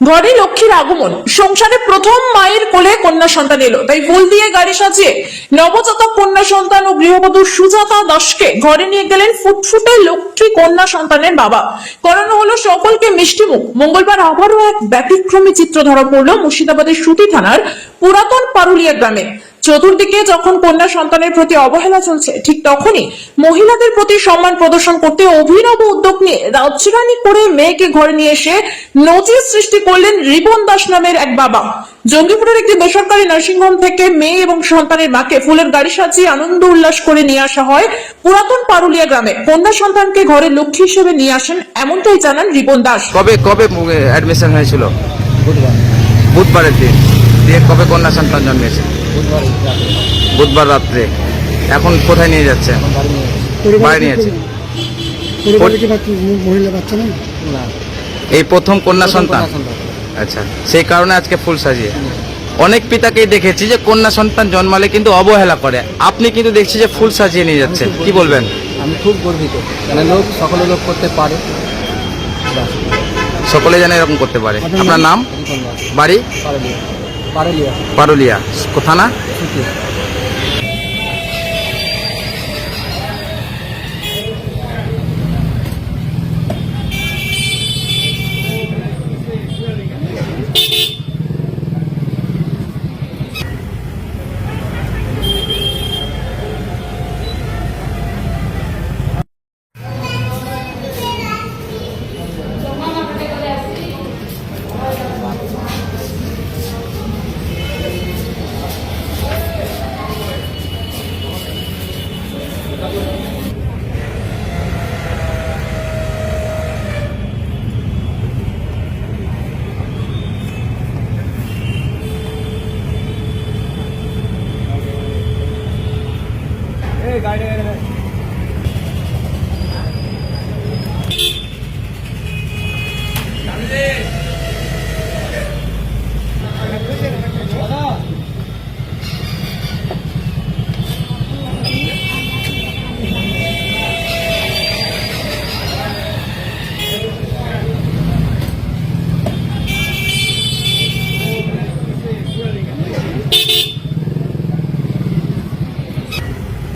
ঘরে লক্ষ্মীর আগমন। সংসারে প্রথম মায়ের কোলে কন্যা সন্তান এলো। তাই ফুল দিয়ে গাড়ি সাজিয়ে নবজাতক কন্যা সন্তান ও গৃহবধূ সুজাতা দাসকে ঘরে নিয়ে গেলেন ফুটফুটে লক্ষ্মী কন্যা সন্তানের বাবা। করানো হলো সকলকে মিষ্টি মুখ। মঙ্গলবার আবারও এক ব্যতিক্রমী চিত্র ধরা পড়ল মুর্শিদাবাদের সুতি থানার পুরাতন পারুলিয়া গ্রামে। চতুর্দিকে যখন কন্যা সন্তানের প্রতি অবহেলা চলছে ঠিক তখনই মহিলাদের প্রতি সম্মান প্রদর্শন করতে অভিনব উদ্যোগ নিয়ে রাজরানি করে মেয়েকে ঘরে নিয়ে এসে নজির সৃষ্টি করলেন রিপন দাস নামের এক বাবা। জঙ্গিপুরের একটি বেসরকারি নার্সিংহোম থেকে মেয়ে এবং সন্তানের মাকে ফুলের গাড়ি সাজিয়ে আনন্দ উল্লাস করে নিয়ে আসা হয় পুরাতন পারুলিয়া গ্রামে। কন্যা সন্তানকে ঘরে লক্ষ্মী হিসেবে নিয়ে আসেন এমনটাই জানান রিপন দাস। কবে কবে অ্যাডমিশন হয়েছিল? বুধবার। বুধবারের দিন। দিয়ে কবে কন্যা সন্তান জন্মেছে? বুধবার রাত্রে। এখন কোথায় নিয়ে যাচ্ছে? বাড়ি নিয়ে এই প্রথম কন্যা সন্তান? আচ্ছা সেই কারণে আজকে ফুল সাজিয়ে। অনেক পিতাকেই দেখেছি যে কন্যা সন্তান জন্মালে কিন্তু অবহেলা করে। আপনি কিন্তু দেখছি যে ফুল সাজিয়ে নিয়ে যাচ্ছেন কি বলবেন? আমি খুব গর্বিত। মানে লোক সকলে লোক করতে পারে। সকলে যেন এরকম করতে পারে। আপনার নাম? বাড়ি? পারুলিয়া। পারুলিয়া। কোথা থানা Friday.